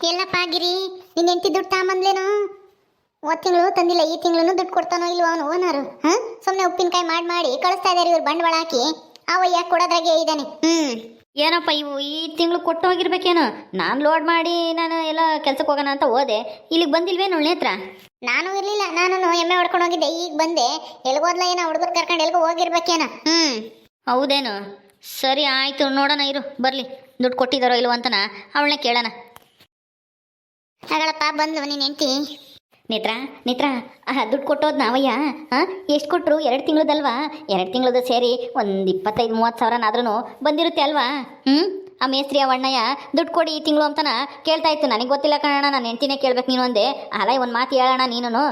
ಎಲ್ಲಪ್ಪ ಆಗಿರಿ ನಿನ್ನ ಹೆಂಡತಿ ದುಡ್ಡು ತಗೊಂಬಂದ್ಲೇನು? ಹೋದ್ ತಿಂಗಳು ತಂದಿಲ್ಲ ಈ ತಿಂಗಳು ದುಡ್ಡು ಕೊಡ್ತಾನೋ ಇಲ್ವೋ ಅವನು ಓನರು ಹಾಂ? ಸುಮ್ಮನೆ ಉಪ್ಪಿನಕಾಯಿ ಮಾಡಿ ಮಾಡಿ ಕಳಿಸ್ತಾ ಇದ್ದಾರೆ ಇವ್ರು ಬಂಡವಾಳ ಹಾಕಿ. ಅವಯ್ಯ ಕೊಡೋದ್ರಾಗೆ ಇದ್ದಾನೆ ಹ್ಮ್. ಏನಪ್ಪ ಇವು ಈ ತಿಂಗಳು ಕೊಟ್ಟು ಹೋಗಿರ್ಬೇಕೇನೋ ನಾನು ಲೋಡ್ ಮಾಡಿ ನಾನು ಎಲ್ಲ ಕೆಲ್ಸಕ್ಕೆ ಹೋಗೋಣ ಅಂತ ಹೋದೆ. ಇಲ್ಲಿಗೆ ಬಂದಿಲ್ವೇನು ನೇತ್ರ? ನಾನು ಇರ್ಲಿಲ್ಲ ನಾನು ಎಮ್ಮೆ ಹೊಡ್ಕೊಂಡು ಹೋಗಿದ್ದೆ. ಈಗ ಬಂದೆ. ಎಲ್ಗೋದ್ಲ ಏನೋ ಹುಡುಗರು ಕರ್ಕೊಂಡು ಎಲ್ಗೋ ಹೋಗಿರ್ಬೇಕೇನ. ಹ್ಮ್. ಹೌದೇನು? ಸರಿ ಆಯಿತು ನೋಡೋಣ ಇರು ಬರಲಿ. ದುಡ್ಡು ಕೊಟ್ಟಿದ್ದಾರೋ ಇಲ್ವಂತನ ಅಂತನ ಅವಳನ್ನೇ ಕೇಳೋಣ. ತಗಳಪ್ಪ ಬಂದ್ಲು ನಿನ್ನ ಹೆಂಡತಿ. ನೇತ್ರಾ ಆ ದುಡ್ಡು ಕೊಟ್ಟೋದು ನಾವಯ್ಯ ಹಾಂ ಎಷ್ಟು ಕೊಟ್ಟರು ಎರಡು ತಿಂಗಳದಲ್ವಾ? ಎರಡು ತಿಂಗಳದ ಸೇರಿ ಒಂದು ಇಪ್ಪತ್ತೈದು, ಮೂವತ್ತು ಸಾವಿರನಾದ್ರೂ ಬಂದಿರುತ್ತೆ ಅಲ್ವಾ? ಹ್ಞೂ ಆ ಮೇಸ್ತ್ರಿ ಅವಣ್ಣಯ್ಯ ದುಡ್ಡು ಕೊಡಿ ಈ ತಿಂಗಳು ಅಂತನ ಕೇಳ್ತಾ ಇತ್ತು. ನನಗೆ ಗೊತ್ತಿಲ್ಲ ಕಣಣ್ಣ, ನಾನು ಹೆಂಡ್ತಿನೇ ಕೇಳ್ಬೇಕು ನೀನು ಒಂದೇ ಅಲ್ಲ ಒಂದು ಮಾತು ಹೇಳೋಣ ನೀನು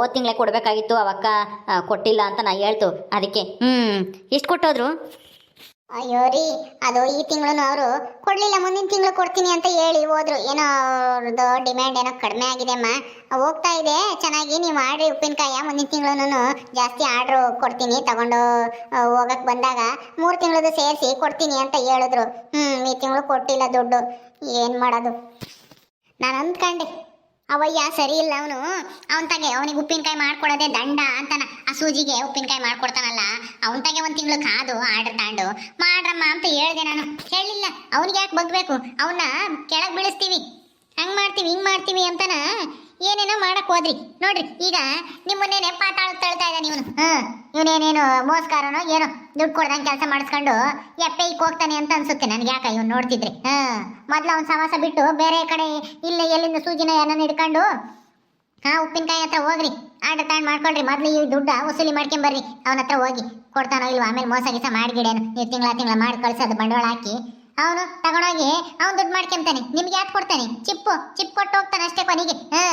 ಓದ್ ತಿಂಗಳೇ ಕೊಡಬೇಕಾಗಿತ್ತು, ಅವಕ್ಕ ಕೊಟ್ಟಿಲ್ಲ ಅಂತ ನಾ ಹೇಳ್ತು. ಅದಕ್ಕೆ ಹ್ಞೂ ಎಷ್ಟು ಕೊಟ್ಟೋದ್ರು? ಅಯ್ಯೋ ರೀ, ಅದು ಈ ತಿಂಗಳು ಅವರು ಕೊಡ್ಲಿಲ್ಲ, ಮುಂದಿನ ತಿಂಗಳು ಕೊಡ್ತೀನಿ ಅಂತ ಹೇಳಿ ಹೋದ್ರು. ಏನೋ ಅವ್ರದ್ದು ಡಿಮ್ಯಾಂಡ್ ಏನೋ ಕಡಿಮೆ ಆಗಿದೆ ಅಮ್ಮ. ಹೋಗ್ತಾ ಇದೆ, ಚೆನ್ನಾಗಿ ನೀವು ಮಾಡ್ರಿ ಉಪ್ಪಿನಕಾಯ, ಮುಂದಿನ ತಿಂಗಳು ಜಾಸ್ತಿ ಆರ್ಡ್ರು ಕೊಡ್ತೀನಿ, ತಗೊಂಡು ಹೋಗಕ್ಕೆ ಹೋಗಕ್ ಬಂದಾಗ ಮೂರು ತಿಂಗಳದ್ದು ಸೇರಿಸಿ ಕೊಡ್ತೀನಿ ಅಂತ ಹೇಳಿದ್ರು. ಹ್ಞೂ ಈ ತಿಂಗಳು ಕೊಟ್ಟಿಲ್ಲ ದುಡ್ಡು. ಏನು ಮಾಡೋದು? ನಾನು ಅಂದ್ಕೊಂಡೆ. ಅವಯ್ಯ, ಸರಿ ಇಲ್ಲ ಅವನು. ಅವನ ತಗೆ, ಅವನಿಗೆ ಉಪ್ಪಿನಕಾಯಿ ಮಾಡ್ಕೊಡೋದೇ ದಂಡ ಅಂತಾನ. ಆ ಸೂಜಿಗೆ ಉಪ್ಪಿನಕಾಯಿ ಮಾಡ್ಕೊಡ್ತಾನಲ್ಲ, ಅವನ ತಗೆ ಒಂದ್ ತಿಂಗಳು ಕಾದು, ಆರ್ಡರ್ ತಾಂಡು. ಮಾಡ್ರಮ್ಮ ಅಂತ ಹೇಳ್ದೆ ನಾನು. ಹೇಳಿಲ್ಲ ಅವನಿಗೆ ಯಾಕೆ ಬಗ್ಬೇಕು ಅವನ್ನ ಕೆಳಗ್ ಬೀಳಿಸ್ತೀವಿ. ಹಂಗ್ ಮಾಡ್ತೀವಿ, ಹಿಂಗ್ ಮಾಡ್ತೀವಿ ಅಂತಾನ. ಏನೇನೋ ಮಾಡಕ್ ಹೋದ್ರಿ. ನೋಡ್ರಿ, ಈಗ ನಿಮ್ಮನ್ನೇನೆ ಪಾತಾಳ ತಳ್ತಾ ಇದ್ದಾನೆ ಇವನು. ಹ್ಮ್ ಇವನೇನೇನು ಮೋಸ್ಕಾರನೋ ಏನೋ ದುಡ್ಡು ಕೊಡ್ದಂಗೆ ಕೆಲಸ ಮಾಡಿಸ್ಕೊಂಡು ಎಪ್ಪೆ ಈಗ ಹೋಗ್ತಾನೆ ಅಂತ ಅನ್ಸುತ್ತೆ ನನ್ಗೆ ಯಾಕ ಇವನು ನೋಡ್ತಿದ್ರಿ. ಹ್ಮ್ ಮೊದ್ಲು ಅವ್ನ ಸಮಾಸ ಬಿಟ್ಟು ಬೇರೆ ಕಡೆ ಇಲ್ಲ ಎಲ್ಲಿಂದ ಸೂಜಿನ ಏನನ್ನ ಇಟ್ಕೊಂಡು ಹಾ, ಉಪ್ಪಿನಕಾಯಿ ಹತ್ರ ಹೋಗ್ರಿ. ಆರ್ಡರ್ ತಾಂಡ್ ಮಾಡ್ಕೊಳ್ರಿ. ಮೊದ್ಲು ಈ ದುಡ್ಡ ವಸೂಲಿ ಮಾಡ್ಕೊಂಬರ್ರಿ ಅವನ ಹತ್ರ ಹೋಗಿ ಕೊಡ್ತಾನೋ ಇಲ್ವಾ, ಆಮೇಲೆ ಮೋಸ ಗೀಸ ಮಾಡ್ಗಿಡೇನು ನೀವು ತಿಂಗಳ ತಿಂಗಳ ಮಾಡಿ ಕಳ್ಸೋದು ಬಂಡವಾಳ ಹಾಕಿ. ಅವನು ತಗೊಂಡೋಗಿ, ಅವ್ನು ದುಡ್ಡು ಮಾಡ್ಕೊಂತಾನೆ. ನಿಮ್ಗೆ ಯಾಕೆ ಕೊಡ್ತಾನೆ? ಚಿಪ್ಪು ಚಿಪ್ ಕೊಟ್ಟು ಹೋಗ್ತಾನೆ ಅಷ್ಟೇ ಕೊನೆಗೆ. ಹಾ.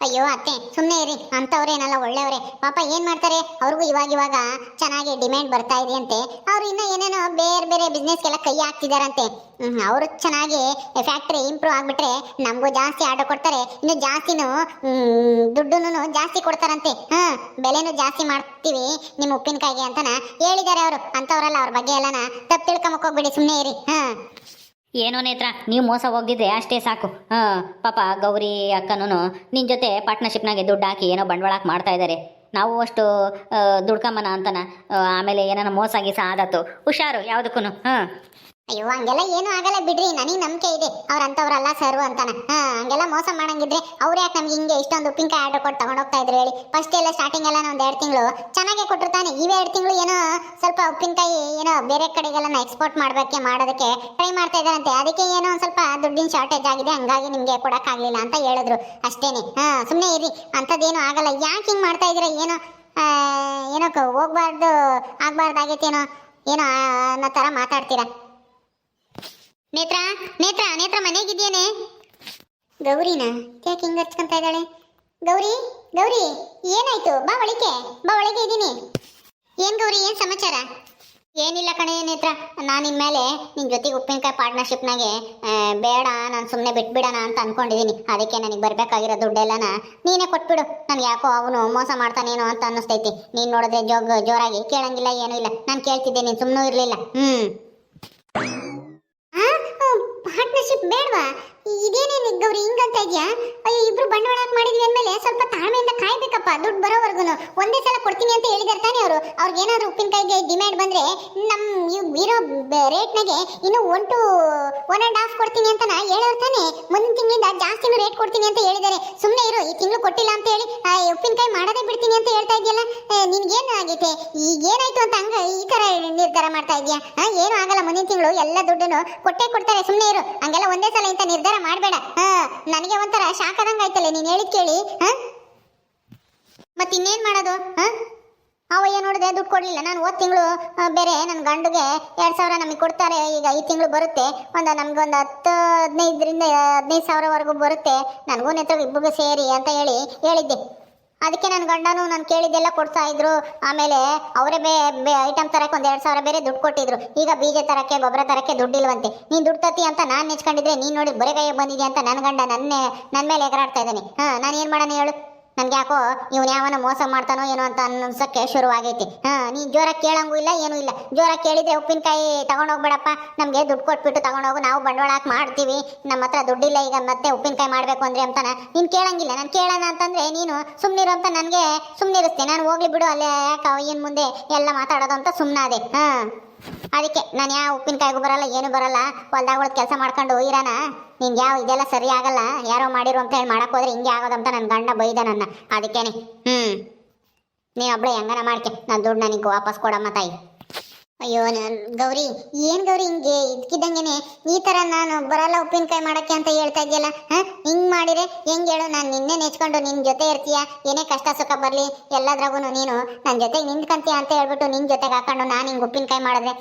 ಅಯ್ಯೋ ಅತ್ತೆ ಸುಮ್ಮನೆ ಇರಿ. ಅಂಥವ್ರೇನಲ್ಲ ಒಳ್ಳೆಯವರೇ. ಪಾಪ ಏನು ಮಾಡ್ತಾರೆ? ಅವ್ರಿಗೂ ಇವಾಗ ಇವಾಗ ಚೆನ್ನಾಗಿ ಡಿಮ್ಯಾಂಡ್ ಬರ್ತಾ ಇದೆಯಂತೆ. ಅವ್ರು ಇನ್ನ ಏನೇನೋ ಬೇರೆ ಬೇರೆ ಬಿಸ್ನೆಸ್ಗೆಲ್ಲ ಕೈ ಹಾಕ್ತಿದಾರಂತೆ. ಅವರು ಚೆನ್ನಾಗಿ ಫ್ಯಾಕ್ಟ್ರಿ ಇಂಪ್ರೂವ್ ಆಗ್ಬಿಟ್ರೆ ನಮಗೂ ಜಾಸ್ತಿ ಆರ್ಡರ್ ಕೊಡ್ತಾರೆ. ಇನ್ನು ಜಾಸ್ತಿನೂ ದುಡ್ಡುನು ಜಾಸ್ತಿ ಕೊಡ್ತಾರಂತೆ. ಹಾಂ, ಬೆಲೆನೂ ಜಾಸ್ತಿ ಮಾಡ್ತೀವಿ ನಿಮ್ಮ ಉಪ್ಪಿನಕಾಯಿಗೆ ಅಂತನ ಹೇಳಿದ್ದಾರೆ ಅವರು. ಅಂಥವ್ರಲ್ಲ ಅವ್ರ ಬಗ್ಗೆ ಎಲ್ಲನ ತಪ್ಪು ತಿಳ್ಕೊಂಬಕ್ ಹೋಗ್ಬಿಡಿ ಸುಮ್ಮನೆ ಇರಿ. ಹಾ. ಏನೋ ನೇತ್ರ, ನೀವು ಮೋಸ ಹೋಗಿದ್ರೆ ಅಷ್ಟೇ ಸಾಕು. ಹಾಂ, ಪಾಪ ಗೌರಿ ಅಕ್ಕನೂ ನಿನ್ನ ಜೊತೆ ಪಾರ್ಟ್ನರ್ಶಿಪ್ನಾಗೆ ದುಡ್ಡು ಹಾಕಿ ಏನೋ ಬಂಡವಾಳಕ್ಕೆ ಮಾಡ್ತಾ ಇದ್ದಾರೆ ನಾವು ಅಷ್ಟು ದುಡ್ಕಮ್ಮನ ಅಂತನ ಆಮೇಲೆ ಏನಾನ ಮೋಸ ಗೀಸ ಆದತ್ತು ಹುಷಾರು ಯಾವುದಕ್ಕೂ ಹಾಂ. ಅಯ್ಯೋ, ಹಂಗೆಲ್ಲ ಏನೂ ಆಗಲ್ಲ ಬಿಡ್ರಿ. ನನಗೆ ನಂಬಿಕೆ ಇದೆ. ಅವ್ರ ಅಂತವ್ರಲ್ಲ ಸರು ಅಂತಾನೆ. ಹಾಂ, ಹಂಗೆಲ್ಲ ಮೋಸ ಮಾಡಂಗಿದ್ರೆ ಅವ್ರು ಯಾಕೆ ನಮ್ಗೆ ಹಿಂಗೆ ಇಷ್ಟೊಂದು ಉಪ್ಪಿನಕಾಯಿ ಆರ್ಡರ್ ಕೊಟ್ಟು ತಗೊಂಡು ಹೋಗ್ತಾ ಇದ್ರು ಹೇಳಿ. ಫಸ್ಟ್ ಎಲ್ಲ ಸ್ಟಾರ್ಟಿಂಗ್ ಎಲ್ಲ ಒಂದು ಎರಡು ತಿಂಗಳು ಚೆನ್ನಾಗೇ ಕೊಟ್ಟಿರ್ತಾನೆ ಇವೇ ಎರಡು ತಿಂಗಳು ಏನೋ ಸ್ವಲ್ಪ ಉಪ್ಪಿನಕಾಯಿ ಏನೋ ಬೇರೆ ಕಡೆಗೆಲ್ಲ ಎಕ್ಸ್ಪೋರ್ಟ್ ಮಾಡಬೇಕೆ ಮಾಡೋದಕ್ಕೆ ಟ್ರೈ ಮಾಡ್ತಾ ಇದ್ದಾರಂತೆ. ಅದಕ್ಕೆ ಏನೋ ಒಂದು ಸ್ವಲ್ಪ ದುಡ್ಡಿನ ಶಾರ್ಟೇಜ್ ಆಗಿದೆ. ಹಂಗಾಗಿ ನಿಮಗೆ ಕೊಡೋಕ್ಕಾಗಲಿಲ್ಲ ಅಂತ ಹೇಳಿದ್ರು. ಅಷ್ಟೇನೆ. ಹಾ ಸುಮ್ಮನೆ ಇರಿ. ಅಂಥದ್ದೇನು ಆಗಲ್ಲ. ಯಾಕೆ ಹಿಂಗೆ ಮಾಡ್ತಾ ಇದ್ದೀರಾ? ಏನೋ ಏನೋ ಹೋಗ್ಬಾರ್ದು, ಆಗಬಾರ್ದಾಗೈತೇನೋ ಏನೋ ಅನ್ನೋ ಥರ ಮಾತಾಡ್ತೀರಾ? ನೇತ್ರ ನೇತ್ರ ನೇತ್ರ ಮನೆಗಿದ್ಯೇನೆ? ಗೌರಿನ ಯಾಕೆ ಹಿಂಗೆ ಹಚ್ಕೊಂತ ಇದ್ದಾಳೆ? ಗೌರಿ ಗೌರಿ, ಏನಾಯ್ತು? ಬಾ ಒಳಿಕೆ ಬಾ ಒಳಗೆ ಇದ್ದೀನಿ. ಏನ್ ಗೌರಿ, ಏನ್ ಸಮಾಚಾರ? ಏನಿಲ್ಲ ಕಣೆ ನೇತ್ರ, ನಾನು ಮೇಲೆ ನಿನ್ ಜೊತೆಗೆ ಉಪ್ಪಿನಕಾಯಿ ಪಾರ್ಟ್ನರ್ಶಿಪ್ನಾಗೆ ಬೇಡ, ನಾನು ಸುಮ್ಮನೆ ಬಿಟ್ಬಿಡೋಣ ಅಂತ ಅನ್ಕೊಂಡಿದ್ದೀನಿ ಅದಕ್ಕೆ ನನಗೆ ಬರ್ಬೇಕಾಗಿರೋ ದುಡ್ಡೆಲ್ಲನ ನೀನೇ ಕೊಟ್ಬಿಡು. ನನ್ಗೆ ಯಾಕೋ ಅವನು ಮೋಸ ಮಾಡ್ತಾನೇನೋ ಅಂತ ಅನ್ನಿಸ್ತೈತಿ. ನೀನು ನೋಡಿದ್ರೆ ಜೋಗ್, ಜೋರಾಗಿ ಕೇಳಂಗಿಲ್ಲ, ಏನೂ ಇಲ್ಲ. ನಾನು ಕೇಳ್ತಿದ್ದೆ, ನೀನು ಸುಮ್ಮನೂ ಇರಲಿಲ್ಲ. ಹ್ಮ್. ಇದೇನೇ ಇದೇನೇನು ಗೌರಿ ಹಿಂಗಂತ ಇದ್ಯಾ? ಇಬ್ರು ಬಂಡವಾಳ ಮಾಡಿದ್ವಿ ಅಂದ್ಮೇಲೆ ಸ್ವಲ್ಪ ತಾಳ್ಮೆಯಿಂದ ಕಾಯ್ಬೇಕಪ್ಪ. ದುಡ್ಡು ಬರೋವರೆಗೂ ಒಂದೇ ಸಲ ಕೊಡ್ತೀನಿ ಅಂತ ಹೇಳಿದಾರೆ ತಾನೇ ಅವರು. ಅವ್ರಿಗೆ ಏನಾದ್ರು ಉಪ್ಪಿನಕಾಯಿಗೆ ಡಿಮ್ಯಾಂಡ್ ಬಂದ್ರೆ ನಮ್ ಇರೋ ರೇಟ್ನಾಗೆ ಇನ್ನು one two one and half ಕೊಡ್ತೀನಿ ಅಂತ ಹೇಳೋರು ತಾನೇ ಮುಂದಿನ ತಿಂಗಳಿಂದ ಜಾಸ್ತಿನೂ ರೇಟ್ ಕೊಡ್ತೀನಿ ಅಂತ ಹೇಳಿದ್ದಾರೆ ಸುಮ್ಮನೆ ಇರು ಈ ತಿಂಗಳು ಕೊಟ್ಟಿಲ್ಲ ಅಂತ ಹೇಳಿ ಆ, ಉಪ್ಪಿನಕಾಯಿ ಮಾಡೋದೇ ಬಿಡ್ತೀನಿ ಅಂತ ಹೇಳ್ತಾ ಇದೆಯಲ್ಲ? ನಿನ್ಗೇನು ಆಗೈತೆ? ಈಗ ಏನಾಯ್ತು ಅಂತ ಹಂಗ ಈ ತರ ನಿರ್ಧಾರ ಮಾಡ್ತಾ ಇದೆಯಾ? ಹಾಂ ಏನು ಆಗಲ್ಲ ಮುಂದಿನ ತಿಂಗಳು ಎಲ್ಲ ದುಡ್ಡನ್ನು ಕೊಟ್ಟೇ ಕೊಡ್ತಾರೆ. ಸುಮ್ಮನೆ ಇರು ಹಂಗೆಲ್ಲ ಒಂದೇ ಸಲ ಇಂಥ ನಿರ್ಧಾರ ಮಾಡಬೇಡ. ಹಾ ನನಗೆ ಒಂಥರ ಶಾಕ್ ಆದಂಗ ಆಯ್ತಲ್ಲ ನೀನು ಹೇಳಿದ್ ಕೇಳಿ, ಹಾಂ? ಮತ್ತೆ ಇನ್ನೇನು ಮಾಡೋದು, ಹಾಂ? ಅವಯ್ಯ ನೋಡಿದೆ ದುಡ್ಡು ಕೊಡ್ಲಿಲ್ಲ. ನಾನು ಹೋದ್ ತಿಂಗಳು ಬೇರೆ ನನ್ನ ಗಂಡುಗೆ ಎರಡು ಸಾವಿರ ನಮಗೆ ಕೊಡ್ತಾರೆ. ಈಗ ಈ ತಿಂಗಳು ಬರುತ್ತೆ. ಒಂದು ನಮ್ಗೆ ಒಂದು ಹತ್ತು, ಹದಿನೈದರಿಂದ, ಹದಿನೈದು ಸಾವಿರವರೆಗೂ ಬರುತ್ತೆ. ನನಗೂ ನೆತ್ರ ಇಬ್ಬರಿಗೂ ಸೇರಿ ಅಂತ ಹೇಳಿ ಹೇಳಿದ್ದೆ. ಅದಕ್ಕೆ ನನ್ನ ಗಂಡನು ನಾನು ಕೇಳಿದ್ದೆಲ್ಲ ಕೊಡ್ತಾ ಇದ್ರು. ಆಮೇಲೆ ಅವರೇ ಬೇ ಬೇ ಐಟಮ್ ತರಕ್ಕೆ ಒಂದು ಎರಡು ಸಾವಿರ ಬೇರೆ ದುಡ್ಡು ಕೊಟ್ಟಿದ್ರು. ಈಗ ಬೀಜ ತರಕ್ಕೆ, ಗೊಬ್ಬರ ತರಕ್ಕೆ ದುಡ್ಡಿಲ್ವಂತೆ. ನೀನು ದುಡ್ಡು ತತ್ತಿ ಅಂತ ನಾನು ನೆಚ್ಕೊಂಡಿದ್ರೆ ನೀನು ನೋಡಿ ಬರೆಗೈಗೆ ಬಂದಿದೆ ಅಂತ ನನ್ನ ಗಂಡ ನನ್ನೇ ನನ್ನ ಮೇಲೆ ಎಗರಾಡ್ತಾ ಇದ್ದಾನೆ. ಹಾಂ, ನಾನು ಏನು ಮಾಡೋಣ ಹೇಳು? ನನ್ಗೆ ಯಾಕೋ ಇವನ್ ಯಾವನ ಮೋಸ ಮಾಡ್ತಾನೋ ಏನೋ ಅಂತ ಅನ್ಸಕ್ಕೆ ಶುರುವಾಗೈತಿ. ಹಾ ನೀನ್ ಜೋರ ಕೇಳಂಗೂ ಇಲ್ಲ, ಏನೂ ಇಲ್ಲ. ಜೋರ ಕೇಳಿದ್ರೆ ಉಪ್ಪಿನಕಾಯಿ ತಗೊಂಡೋಗ್ಬೇಡಪ್ಪ. ನಮ್ಗೆ ದುಡ್ಡು ಕೊಟ್ಬಿಟ್ಟು ತಗೊಂಡೋಗು, ನಾವು ಬಂಡವಾಳ ಹಾಕಿ ಮಾಡ್ತೀವಿ. ನಮ್ಮ ಹತ್ರ ದುಡ್ಡಿಲ್ಲ, ಈಗ ಮತ್ತೆ ಉಪ್ಪಿನಕಾಯಿ ಮಾಡ್ಬೇಕು ಅಂದ್ರೆ ಅಂತಾನ. ನೀನ್ ಕೇಳಂಗಿಲ್ಲ. ನಾನು ಕೇಳೋಣ ಅಂತಂದ್ರೆ ನೀನು ಸುಮ್ನಿರು ಅಂತ ನನಗೆ ಸುಮ್ನಿರಿಸ್ತೆ. ನಾನು ಹೋಗ್ಲಿ ಬಿಡು, ಅಲ್ಲೇ ಯಾಕೆ ಏನ್ ಮುಂದೆ ಎಲ್ಲ ಮಾತಾಡೋದು ಅಂತ ಸುಮ್ಮನಾದೆ ಹಾ. ಅದಕ್ಕೆ ನಾನು ಯಾವ ಉಪ್ಪಿನಕಾಯಿಗೂ ಬರಲ್ಲ, ಏನು ಬರಲ್ಲ. ಹೊಲ್ದಾಗ ಕೆಲಸ ಮಾಡ್ಕೊಂಡು ಇರೋಣ ನಿನ್ಗೆ ಯಾವ ಇದೆಲ್ಲ ಸರಿ ಆಗಲ್ಲ, ಯಾರೋ ಮಾಡಿರು ಅಂತ ಹೇಳಿ ಮಾಡಕ್ ಹೋದ್ರೆ ಹಿಂಗೆ ಆಗೋದಂತ ನನ್ನ ಗಂಡ ಬೈದ ನನ್ನ. ಅದಕ್ಕೇನೆ ಹ್ಮ್. ನೀ ಒಬ್ಳೆ ಹೆಂಗನ ಮಾಡ್ಕೆ. ನಾನು ದುಡ್ಡು ನನಗೆ ವಾಪಸ್ ಕೊಡಮ್ಮ ತಾಯಿ. ಅಯ್ಯೋ, ನನ್ ಗೌರಿ, ಏನ್ ಗೌರಿ ಹಿಂಗೆ? ಇದ್ಕಿದ್ದಂಗೆನೆ ಈ ತರ ನಾನು ಬರಲ್ಲ ಉಪ್ಪಿನಕಾಯಿ ಮಾಡಕ್ಕೆ ಅಂತ ಹೇಳ್ತಾ ಇದೆಯಲ್ಲ ಹ? ಹಿಂಗ್ ಮಾಡಿದ್ರೆ ಹೆಂಗ್ ಹೇಳು? ನಾನು ನಿನ್ನೆ ನೆಚ್ಕೊಂಡು ನಿನ್ ಜೊತೆ ಇರ್ತೀಯ? ಏನೇ ಕಷ್ಟ ಸುಖ ಬರ್ಲಿ ಎಲ್ಲದ್ರಾಗೂ ನೀನು ನನ್ನ ಜೊತೆಗೆ ನಿಂತ್ಕಂತೀಯ ಅಂತ ಹೇಳ್ಬಿಟ್ಟು ನಿನ್ ಜೊತೆಗೆ ಹಾಕೊಂಡು ನಾನು ಹಿಂಗ್ ಉಪ್ಪಿನಕಾಯಿ ಮಾಡಿದ್ರೆ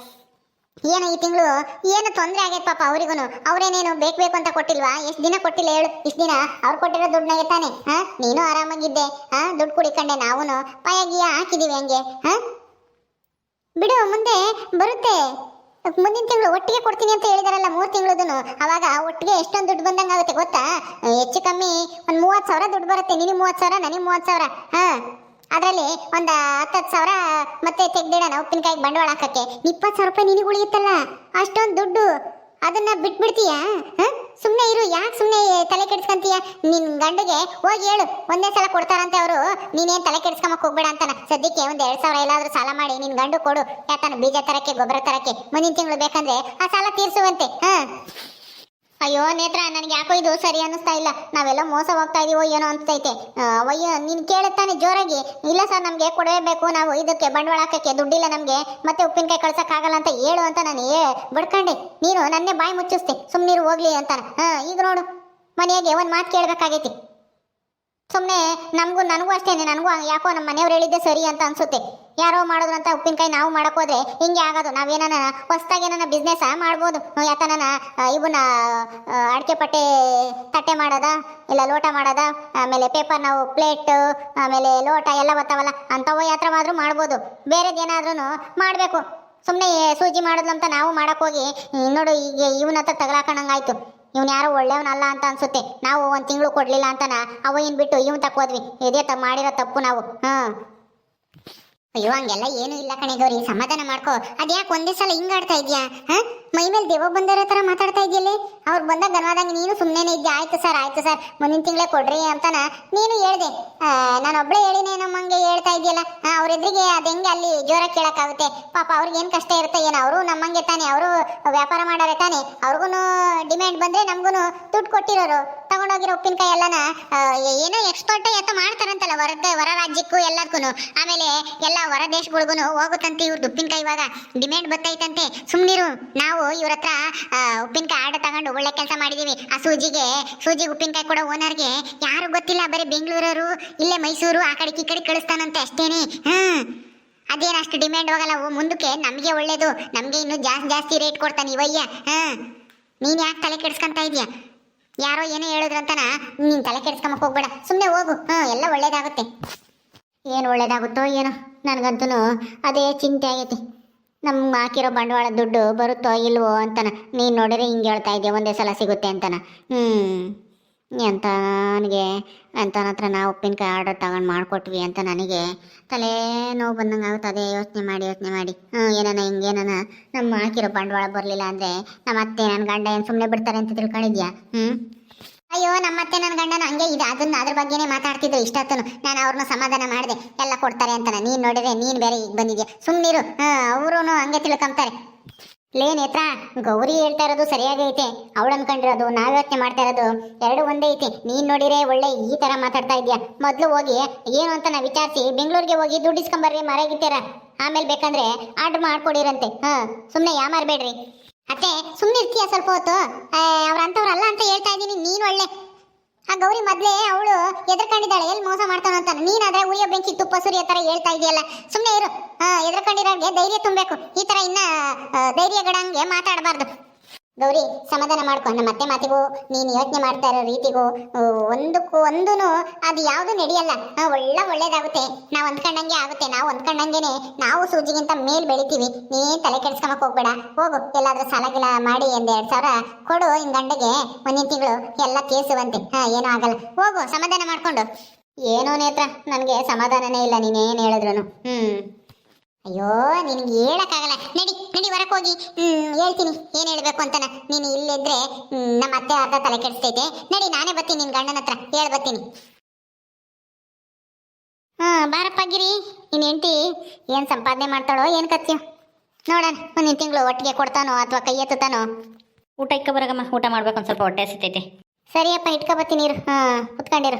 ಏನು ಈ ತಿಂಗಳು? ಏನು ತೊಂದರೆ ಆಗೈತೆ ಪಾಪ ಅವರಿಗೂ ಅವ್ರೇನೇನು ಬೇಕು ಬೇಕು ಅಂತ ಕೊಟ್ಟಿಲ್ವಾ? ಎಷ್ಟು ದಿನ ಕೊಟ್ಟಿಲ್ಲ ಹೇಳು. ಇಷ್ಟು ದಿನ? ಅವ್ರು ಕೊಟ್ಟಿರೋ ದುಡ್ಡನ್ನ ತಾನೆ. ಹಾ? ನೀನು ಆರಾಮಾಗಿದ್ದೆ. ಹಾ? ದುಡ್ಡು ಕುಡಿಕೊಂಡೆ ನಾವುನು. ಪಾಯ ಗೀಯ ಹಾಕಿದೀವಿ ಹಂಗೆ. ಹಾ? ಬಿಡು, ಮುಂದೆ ಬರುತ್ತೆ. ಮುಂದಿನ ತಿಂಗಳು ಒಟ್ಟಿಗೆ ಕೊಡ್ತೀನಿ ಅಂತ ಹೇಳಿದಾರಲ್ಲ ಮೂರು ತಿಂಗಳದನು. ಅವಾಗ ಒಟ್ಟಿಗೆ ಎಷ್ಟೊಂದು ದುಡ್ಡು ಬಂದಂಗೆ ಆಗುತ್ತೆ ಗೊತ್ತಾ? ಹೆಚ್ಚು ಕಮ್ಮಿ ಒಂದು ಮೂವತ್ತು ಸಾವಿರ ದುಡ್ಡು ಬರುತ್ತೆ. ನಿನಗೆ ಮೂವತ್ತು ಸಾವಿರ, ನನಗೆ ಮೂವತ್ತು ಸಾವಿರ. ಹಾ? ಅದರಲ್ಲಿ ಒಂದು ಹತ್ತತ್ತು ಸಾವಿರ ಮತ್ತೆ ತೆಗ್ದಿಡೋಣ ಉಪ್ಪಿನಕಾಯಿ ಬಂಡವಾಳ ಹಾಕಕ್ಕೆ. ಇಪ್ಪತ್ತು ಸಾವಿರ ರೂಪಾಯಿ ನಿನಗೆ ಉಳಿಯುತ್ತಲ್ಲ? ಅಷ್ಟೊಂದು ದುಡ್ಡು. ಅದನ್ನ ಬಿಟ್ಬಿಡ್ತೀಯಾ? ಸುಮ್ಮನೆ ಇರು, ಯಾಕೆ ಸುಮ್ಮನೆ ತಲೆ ಕೆಡಿಸ್ಕೊಂತೀಯ? ನಿನ್ನ ಗಂಡಿಗೆ ಹೋಗಿ ಹೇಳು, ಒಂದೇ ಸಲ ಕೊಡ್ತಾರಂತೆ ಅವರು. ನೀನೇನ್ ತಲೆ ಕೆಡಿಸ್ಕೊಂಬಕ್ ಹೋಗ್ಬೇಡ ಅಂತಾನೆ? ಸದ್ಯಕ್ಕೆ ಒಂದು ಎರಡು ಸಾವಿರ ಎಲ್ಲಾದರೂ ಸಾಲ ಮಾಡಿ ನಿನ್ನ ಗಂಡು ಕೊಡು. ಯಾಕಂದ್ರೆ ಬೀಜ ತರಕ್ಕೆ, ಗೊಬ್ಬರ ತರಕ್ಕೆ, ಮುಂದಿನ ತಿಂಗಳು ಬೇಕಂದ್ರೆ ಆ ಸಾಲ ತೀರಿಸುವಂತೆ. ಹಾ? ಅಯ್ಯೋ ನೇತ್ರ, ನನಗೆ ಯಾಕೋ ಇದು ಸರಿ ಅನಿಸ್ತಾ ಇಲ್ಲ. ನಾವೆಲ್ಲ ಮೋಸ ಹೋಗ್ತಾ ಇದೀವೋ ಏನೋ ಅನ್ಸ್ತೈತೆ. ಅಯ್ಯೋ, ನೀನು ಕೇಳುತ್ತಾನೆ ಜೋರಾಗಿ. ಇಲ್ಲ ಸರ್, ನಮಗೆ ಕೊಡಬೇಕು ನಾವು ಇದಕ್ಕೆ ಬಂಡವಾಳ ಹಾಕಕ್ಕೆ ದುಡ್ಡಿಲ್ಲ ನಮಗೆ. ಮತ್ತೆ ಉಪ್ಪಿನಕಾಯಿ ಕಳ್ಸೋಕ್ಕಾಗಲ್ಲ ಅಂತ ಹೇಳು ಅಂತ ನಾನು ಏ ಬಡ್ಕಂಡೆ. ನೀನು ನನ್ನೇ ಬಾಯಿ ಮುಚ್ಚಿಸ್ತೆ. ಸುಮ್ಮನೆ ಹೋಗ್ಲಿ ಅಂತಾನೆ. ಹಾಂ, ಈಗ ನೋಡು. ಮನೆಗೆ ಒಂದು ಮಾತು ಕೇಳಬೇಕಾಗೈತಿ. ಸುಮ್ಮನೆ ನಮಗೂ ನನಗೂ ಅಷ್ಟೇ, ನನಗೂ ಯಾಕೋ ನಮ್ಮ ಮನೆಯವ್ರು ಹೇಳಿದ್ದೆ ಸರಿ ಅಂತ ಅನ್ಸುತ್ತೆ. ಯಾರೋ ಅಂತ ಉಪ್ಪಿನಕಾಯಿ ನಾವು ಮಾಡಕ್ಕೆ ಹೋದ್ರೆ ಹಿಂಗೆ ಆಗೋದು. ನಾವೇನ ಹೊಸ್ದಾಗಿ ಏನಾನ ಬಿಸ್ನೆಸ್ ಮಾಡ್ಬೋದು. ಯಾತನ ಇವನ್ನ ಅಡಿಕೆ ಪಟ್ಟೆ ತಟ್ಟೆ ಮಾಡೋದ? ಇಲ್ಲ ಲೋಟ ಮಾಡೋದ? ಆಮೇಲೆ ಪೇಪರ್ ನಾವು ಪ್ಲೇಟ್ ಆಮೇಲೆ ಲೋಟ ಎಲ್ಲ ಬರ್ತಾವಲ್ಲ ಅಂಥವು ಯಾತ್ರ ಮಾತ್ರ ಮಾಡ್ಬೋದು. ಬೇರೆದೇನಾದ್ರೂ ಮಾಡಬೇಕು. ಸುಮ್ಮನೆ ಸೂಜಿ ಮಾಡೋದು ಅಂತ ನಾವು ಮಾಡೋಕ್ಕೋಗಿ ನೋಡು, ಈಗ ಇವನ ಹತ್ರ ತಗಲಾಕಣಂಗಾಯ್ತು ಇವ್ನು ಯಾರೋ ಒಳ್ಳೆಯವನಲ್ಲ ಅಂತ ಅನ್ಸುತ್ತೆ. ನಾವು ಒಂದು ತಿಂಗಳು ಕೊಡ್ಲಿಲ್ಲ ಅಂತನ? ಅವ ಏನ್ ಬಿಟ್ಟು? ಇವ್ನು ತಕ್ಕೋದ್ವಿ ಇದೇ ತ ಮಾಡಿರೋ ತಪ್ಪು ನಾವು. ಹಾ ಅಯ್ಯೋ, ಹಂಗೆಲ್ಲ ಏನು ಇಲ್ಲ ಕಣೆ ಗೌರಿ, ಸಮಾಧಾನ ಮಾಡ್ಕೋ. ಅದ್ಯಾಕೆ ಒಂದೇ ಸಲ ಹಿಂಗ್ ಆಡ್ತಾ ಇದ್ಯಾ, ಹಾ? ಮೈ ಮೇಲೆ ದೇವ ಬಂದರ ತರ ಮಾತಾಡ್ತಾ ಇದೆಯಲ್ಲ? ಅವ್ರು ಬಂದಾಗ ಗನವಾದಂಗೆ ನೀನು ಸುಮ್ಮನೆ ಇದ್ದೆ ಆಯ್ತು ಸರ್ ಆಯ್ತು ಸರ್, ಮುಂದಿನ ತಿಂಗಳೇ ಕೊಡ್ರಿ ಅಂತಾನ ನೀನು ಹೇಳ್ದೆ. ನಾನು ಒಬ್ಳೆ ಹೇಳಿನೇ ನಮ್ಮಂಗೆ ಹೇಳ್ತಾ ಇದೆಯಲ್ಲ ಅವ್ರ ಎದುರಿಗೆ ಅದು ಹೆಂಗೆ ಅಲ್ಲಿ ಜೋರ ಕೇಳಕ್ಕಾಗುತ್ತೆ? ಪಾಪ ಅವ್ರಿಗೆ ಏನು ಕಷ್ಟ ಇರುತ್ತೆ ಏನೋ, ಅವರು ನಮ್ಮಂಗೆ ತಾನೆ, ಅವರು ವ್ಯಾಪಾರ ಮಾಡಾರೆ ತಾನೆ ಅವ್ರಿಗೂ ಡಿಮ್ಯಾಂಡ್ ಬಂದ್ರೆ ನಮಗೂ ದುಡ್ಡು ಕೊಟ್ಟಿರೋರು. ತಗೊಂಡೋಗಿರೋ ಉಪ್ಪಿನಕಾಯಿ ಎಲ್ಲನ ಏನೋ ಎಕ್ಸ್ಪರ್ಟ್ ಎತ್ತ ಮಾಡ್ತಾರಂತಲ್ಲ ಹೊರದ ಹೊರ ರಾಜ್ಯಕ್ಕೂ ಎಲ್ಲದಕ್ಕೂ ಆಮೇಲೆ ಎಲ್ಲ ಹೊರ ದೇಶಗಳಿಗೂ ಹೋಗುತ್ತಂತೆ ಇವ್ರದ್ದು ಉಪ್ಪಿನಕಾಯಿ ಇವಾಗ. ಡಿಮ್ಯಾಂಡ್ ಬರ್ತೈತಂತೆ ಸುಮ್ನಿರು, ನಾವು ಇವ್ರ ಹತ್ರ ಉಪ್ಪಿನಕಾಯಿ ಆರ್ಡರ್ ತಗೊಂಡು ಒಳ್ಳೆ ಕೆಲಸ ಮಾಡಿದೀವಿ. ಆ ಸೂಜಿಗೆ ಸೂಜಿಗೆ ಉಪ್ಪಿನಕಾಯಿ ಕೊಡೋ ಓನರ್ಗೆ ಯಾರು ಗೊತ್ತಿಲ್ಲ, ಬರೀ ಬೆಂಗಳೂರವರು, ಇಲ್ಲೇ ಮೈಸೂರು, ಆ ಕಡೆ ಈ ಕಡೆ ಕಳಿಸ್ತಾನಂತೆ ಅಷ್ಟೇನೆ. ಹ್ಮ್. ಅದೇನು ಅಷ್ಟು ಡಿಮ್ಯಾಂಡ್ ಹೋಗಲ್ಲ ಮುಂದಕ್ಕೆ ನಮಗೆ ಒಳ್ಳೇದು. ನಮಗೆ ಇನ್ನು ಜಾಸ್ತಿ ಜಾಸ್ತಿ ರೇಟ್ ಕೊಡ್ತಾನೆ ಇವಯ್ಯ ಹಾಂ ನೀನು ಯಾಕೆ ತಲೆ ಕೆಡ್ಸ್ಕೊಂತ ಇದೀಯ? ಯಾರೋ ಏನೋ ಹೇಳಿದ್ರಂತನ ನೀನ್ ತಲೆ ಕೆಡ್ಸ್ಕೊಂಬಕ್ ಹೋಗ್ಬೇಡ. ಸುಮ್ಮನೆ ಹೋಗು. ಹಾ, ಎಲ್ಲ ಒಳ್ಳೇದಾಗುತ್ತೆ. ಏನು ಒಳ್ಳೇದಾಗುತ್ತೋ ಏನೋ? ನನಗಂತೂ ಅದೇ ಚಿಂತೆ ಆಗೈತಿ. ನಮ್ಗೆ ಹಾಕಿರೋ ಬಂಡವಾಳ ದುಡ್ಡು ಬರುತ್ತೋ ಇಲ್ವೋ ಅಂತನ. ನೀನು ನೋಡಿದ್ರೆ ಹಿಂಗೆ ಹೇಳ್ತಾ ಇದ್ದೆ ಒಂದೇ ಸಲ ಸಿಗುತ್ತೆ ಅಂತನ. ಹ್ಞೂ ಅಂತ ನನಗೆ ಹತ್ರ ನಾವು ಉಪ್ಪಿನಕಾಯಿ ಆರ್ಡರ್ ತಗೊಂಡು ಮಾಡಿಕೊಟ್ವಿ ಅಂತ ನನಗೆ ತಲೆ ನೋವು ಬಂದಂಗೆ ಆಗುತ್ತೆ. ಅದೇ ಯೋಚನೆ ಮಾಡಿ ಯೋಚನೆ ಮಾಡಿ. ಹ್ಞೂ ಏನಾನ, ಹಿಂಗೇನಾನ? ನಮ್ಮ ಹಾಕಿರೋ ಬಂಡವಾಳ ಬರಲಿಲ್ಲ ಅಂದರೆ ನಮ್ಮ ಅತ್ತೆ ನನ್ನ ಗಂಡ ಏನು ಸುಮ್ಮನೆ ಬಿಡ್ತಾರೆ ಅಂತ ತಿಳ್ಕೊಂಡಿದ್ಯಾ? ಹ್ಞೂ ಅಯ್ಯೋ ನಮ್ಮತ್ತೆ ನನ್ನ ಗಂಡನ ಹಂಗೆ ಇದೆ. ಅದನ್ನ ಅದ್ರ ಬಗ್ಗೆನೇ ಮಾತಾಡ್ತಿದ್ರು ಇಷ್ಟೊತ್ತನು. ನಾನು ಅವ್ರನ್ನ ಸಮಾಧಾನ ಮಾಡಿದೆ. ಎಲ್ಲ ಕೊಡ್ತಾರೆ ಅಂತಾನೆ. ನೀನ್ ನೋಡಿದ್ರೆ ನೀನ್ ಬೇರೆ ಈಗ ಬಂದಿದ್ಯಾ? ಸುಮ್ನಿರು. ಹಾಂ ಅವರು ಹಂಗೆ ತಿಳ್ಕೊಂತಾರೆ ಲೇ ನೇತ್ರ, ಗೌರಿ ಹೇಳ್ತಾ ಇರೋದು ಸರಿಯಾಗಿ ಐತೆ. ಅವಳು ಅನ್ಕೊಂಡಿರೋದು ನಾವ್ ಯೋಚನೆ ಮಾಡ್ತಾ ಇರೋದು ಎರಡು ಒಂದೇ ಐತಿ. ನೀನ್ ನೋಡಿರೇ ಒಳ್ಳೆ ಈ ತರ ಮಾತಾಡ್ತಾ ಇದ್ಯಾ? ಮೊದ್ಲು ಹೋಗಿ ಏನು ಅಂತ ನಾ ವಿಚಾರಿಸಿ ಬೆಂಗಳೂರಿಗೆ ಹೋಗಿ ದುಡ್ಡು ಇಸ್ಕೊಂಬರ್ರಿ ಮರಾಗಿತ್ತೀರ ಆಮೇಲೆ ಬೇಕಂದ್ರೆ ಆರ್ಡರ್ ಮಾಡ್ಕೊಡಿರಂತೆ. ಹಾ ಸುಮ್ಮನೆ ಯಾಮಾರ್ಬೇಡ್ರಿ ಅತ್ತೆ ಸುಮ್ಮನೆ ಇರ್ತೀಯ ಸ್ವಲ್ಪ ಹೊತ್ತು? ಅವ್ರ ಅಂತವ್ರಲ್ಲ ಅಂತ ಹೇಳ್ತಾ ಇದ್ದೀನಿ, ನೀನ್ ಒಳ್ಳೆ ಗೌರಿ ಮೊದ್ಲೇ ಅವಳು ಎದ್ರಕೊಂಡಿದ್ದಾಳೆ, ಎಲ್ಲಿ ಮೋಸ ಮಾಡ್ತಾನ ಅಂತ ನೀನಾದ್ರೆ ಉಯ್ಯ ಬೆಂಕಿ ತುಪ್ಪ ಸುರಿಯೋ ತರ ಹೇಳ್ತಾ ಇದೆಯಲ್ಲ. ಸುಮ್ಮನೆ ಇರು. ಎದ್ರಕೊಂಡಿರೋರ್ಗೆ ಧೈರ್ಯ ತುಂಬಬೇಕು. ಈ ತರ ಇನ್ನ ಧೈರ್ಯಗಡಂಗೆ ಧೈರ್ಯ ಗಡಂಗೆ ಮಾತಾಡಬಾರ್ದು. ಗೌರಿ, ಸಮಾಧಾನ ಮಾಡ್ಕೊ. ನಮ್ಮ ಅತ್ತೆ ಮಾತಿಗೂ, ನೀನು ಯೋಚನೆ ಮಾಡ್ತಾ ಇರೋ ರೀತಿಗೂ ಒಂದಕ್ಕೂ ಒಂದೂ ಅದು ಯಾವುದು ನಡೆಯಲ್ಲ. ಒಳ್ಳೆ ಒಳ್ಳೇದಾಗುತ್ತೆ. ನಾವು ಅಂದ್ಕೊಂಡಂಗೆ ಆಗುತ್ತೆ. ನಾವು ಅಂದ್ಕೊಂಡಂಗೆನೆ ನಾವು ಸೂಜಿಗಿಂತ ಮೇಲ್ ಬೆಳಿತೀವಿ. ನೀನು ತಲೆ ಕೆಡ್ಸ್ಕೊಂಬಕ್ ಹೋಗ್ಬೇಡ. ಹೋಗು, ಎಲ್ಲಾದ್ರೂ ಸಾಲ ಗಿಲ ಮಾಡಿ ಎಂದ ಎರಡು ಸಾವಿರ ಕೊಡು ಇನ್ ಗಂಡಗೆ ಒಂದಿನ ತಿಂಗಳು. ಎಲ್ಲ ಕೇಸುವಂತೆ ಹಾ, ಏನೂ ಆಗಲ್ಲ. ಹೋಗು, ಸಮಾಧಾನ ಮಾಡ್ಕೊಂಡು. ಏನೋ ನೇತ್ರ, ನನಗೆ ಸಮಾಧಾನನೇ ಇಲ್ಲ ನೀನೇನು ಹೇಳಿದ್ರು ಹ್ಮ್. ಅಯ್ಯೋ, ನಿನಗೆ ಹೇಳಕ್ಕಾಗಲ್ಲ. ನಡಿ ನಡಿ ಹೊರಕ್ಕೆ ಹೋಗಿ. ಹೇಳ್ತೀನಿ. ಏನು ಹೇಳಬೇಕು ಅಂತನ? ನೀನು ಇಲ್ಲಿದ್ರೆ ನಮ್ಮ ಅತ್ತೆ ಅರ್ಧ ತಲೆ ಕೆಡಿಸ್ತೈತೆ. ನಡಿ, ನಾನೇ ಬರ್ತೀನಿ ನಿನ್ ಗಂಡನ ಹತ್ರ. ಹೇಳಿ ಬರ್ತೀನಿ. ಹಾಂ, ಬಾರಪ್ಪ ಗಿರಿ. ನಿನ್ ಹೆಂಡತಿ ಏನು ಸಂಪಾದನೆ ಮಾಡ್ತಾಳೋ, ಏನು ಕತ್ತೀಯೋ ನೋಡೋಣ ಮುಂದಿನ ತಿಂಗಳು ಒಟ್ಟಿಗೆ ಕೊಡ್ತಾನೋ ಅಥವಾ ಕೈ ಎತ್ತುತ್ತಾನೋ? ಊಟ ಇಕ್ಕ ಬರಗಮ್ಮ. ಊಟ ಮಾಡ್ಬೇಕು ಒಂದು ಸ್ವಲ್ಪ ಹೊಟ್ಟೆ ಹಸಿತೈತೆ. ಸರಿಯಪ್ಪ, ಇಟ್ಕೊ ಬರ್ತೀನಿ ಹಾಂ, ಕುತ್ಕೊಂಡಿರು.